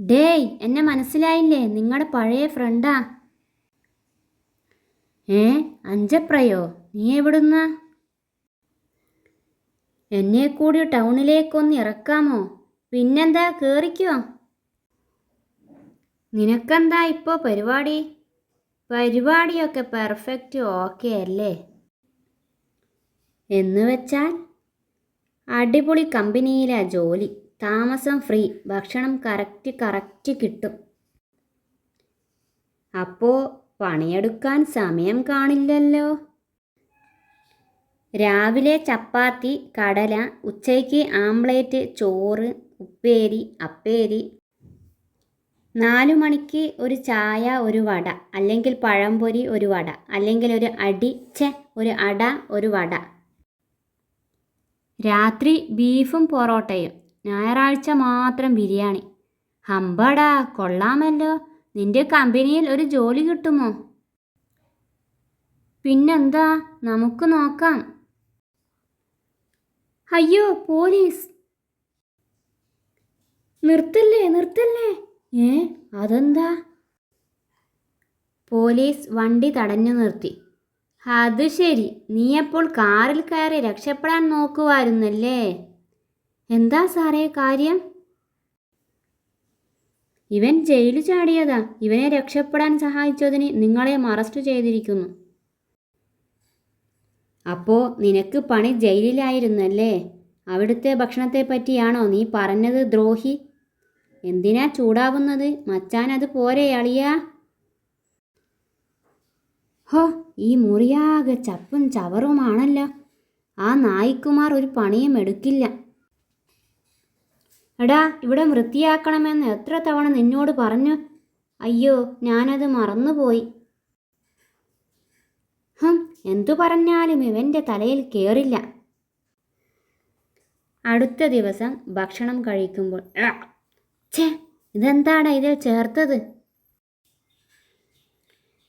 ഡേയ് എന്നെ മനസ്സിലായില്ലേ? നിങ്ങളുടെ പഴയ ഫ്രണ്ടാ. ഏ അഞ്ചപ്രയോ? നീ എവിടുന്ന? എന്നെ കൂടി ടൗണിലേക്കൊന്ന് ഇറക്കാമോ? പിന്നെന്താ കേറിക്കോ. നിനക്കെന്താ ഇപ്പോൾ പരിപാടി? പരിപാടിയൊക്കെ പെർഫെക്റ്റ് ഓക്കെ അല്ലേ? എന്ന് വെച്ചാൽ അടിപൊളി കമ്പനിയിലാ ജോലി. താമസം ഫ്രീ ഭക്ഷണം കറക്റ്റ് കറക്റ്റ് കിട്ടും. അപ്പോൾ പണിയെടുക്കാൻ സമയം കാണില്ലല്ലോ. രാവിലെ ചപ്പാത്തി കടല ഉച്ചയ്ക്ക് ആംപ്ലേറ്റ് ചോറ് ഉപ്പേരി അപ്പേരി. നാലു മണിക്ക് ഒരു ചായ ഒരു വട അല്ലെങ്കിൽ പഴംപൊരി ഒരു വട അല്ലെങ്കിൽ ഒരു അടി ഒരു അട ഒരു വട. രാത്രി ബീഫും പൊറോട്ടയും. ഞായറാഴ്ച മാത്രം ബിരിയാണി. ഹമ്പടാ കൊള്ളാമല്ലോ. നിന്റെ കമ്പനിയിൽ ഒരു ജോലി കിട്ടുമോ? പിന്നെന്താ? നമുക്ക് നോക്കാം. അയ്യോ പോലീസ്. നിർത്തല്ലേ നിർത്തല്ലേ? ഏ അതെന്താ? പോലീസ് വണ്ടി തടഞ്ഞു നിർത്തി. അത് ശരി നീയപ്പോൾ കാറിൽ കയറി രക്ഷപ്പെടാൻ നോക്കുമായിരുന്നല്ലേ എന്താ സാറേ കാര്യം? ഇവൻ ജയിലിൽ ചാടിയതാ. ഇവനെ രക്ഷപ്പെടാൻ സഹായിച്ചതിന് നിങ്ങളെ അറസ്റ്റ് ചെയ്തിരിക്കുന്നു. അപ്പോ നിനക്ക് പണി ജയിലിലായിരുന്നല്ലേ? അവിടുത്തെ ഭക്ഷണത്തെ പറ്റിയാണോ നീ പറഞ്ഞത് ദ്രോഹി? എന്തിനാ ചൂടാവുന്നത്? മച്ചാൻ അത് പോരെ അളിയാ? ഹോ ഈ മുറിയാകെ ചപ്പും ചവറുമാണല്ലോ. ആ നായിക്കുമാർ ഒരു പണിയും എടുക്കില്ല. എടാ ഇവിടെ വൃത്തിയാക്കണമെന്ന് എത്ര തവണ നിന്നോട് പറഞ്ഞു. അയ്യോ ഞാനത് മറന്നുപോയി. ഹം എന്തു പറഞ്ഞാലും ഇവന്റെ തലയിൽ കയറില്ല അടുത്ത ദിവസം ഭക്ഷണം കഴിക്കുമ്പോൾ "ആ, ഛേ ഇതെന്താണ് ഇതിൽ ചേർത്തത്?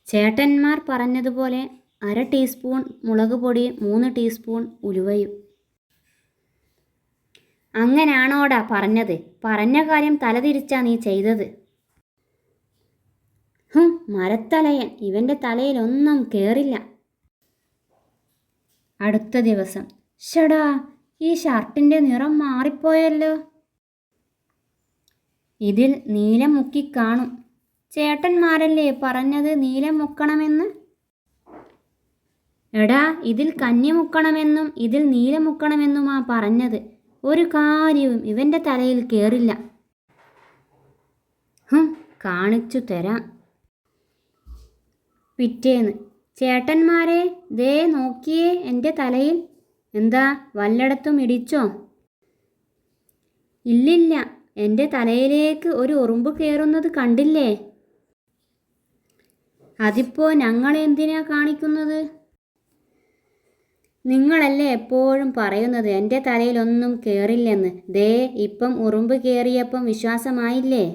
ചേട്ടന്മാർ പറഞ്ഞതുപോലെ അര ടീസ്പൂൺ മുളക് പൊടി മൂന്ന് ടീസ്പൂൺ ഉലുവയും അങ്ങനാണോടാ പറഞ്ഞത്? പറഞ്ഞ കാര്യം തലതിരിച്ചാ നീ ചെയ്തത്. ഹും മരത്തലയൻ. ഇവന്റെ തലയിലൊന്നും കേറില്ല. അടുത്ത ദിവസം. ഷടാ ഈ ഷർട്ടിന്റെ നിറം മാറിപ്പോയല്ലോ. ഇതിൽ നീലം മുക്കി കാണും. ചേട്ടന്മാരല്ലേ പറഞ്ഞത് നീലം മുക്കണമെന്ന്? എടാ ഇതിൽ കന്നി മുക്കണമെന്നും ഇതിൽ നീലം മുക്കണമെന്നുമാ പറഞ്ഞത്. ഒരു കാര്യവും ഇവന്റെ തലയിൽ കയറില്ല കാണിച്ചു തരാം. പിറ്റേന്ന് ചേട്ടന്മാരെ ദേ നോക്കിയേ എന്റെ തലയിൽ. എന്താ വല്ലയിടത്തും ഇടിച്ചോ? ഇല്ലില്ല എന്റെ തലയിലേക്ക് ഒരു ഉറുമ്പ് കയറുന്നത് കണ്ടില്ലേ? അതിപ്പോ ഞങ്ങൾ എന്തിനാ കാണിക്കുന്നത്? നിങ്ങളല്ലേ എപ്പോഴും പറയുന്നത് എന്റെ തലയിലൊന്നും കയറില്ലെന്ന് ദേ ഇപ്പം ഉറുമ്പ് കയറിയപ്പം വിശ്വാസമായില്ലേ?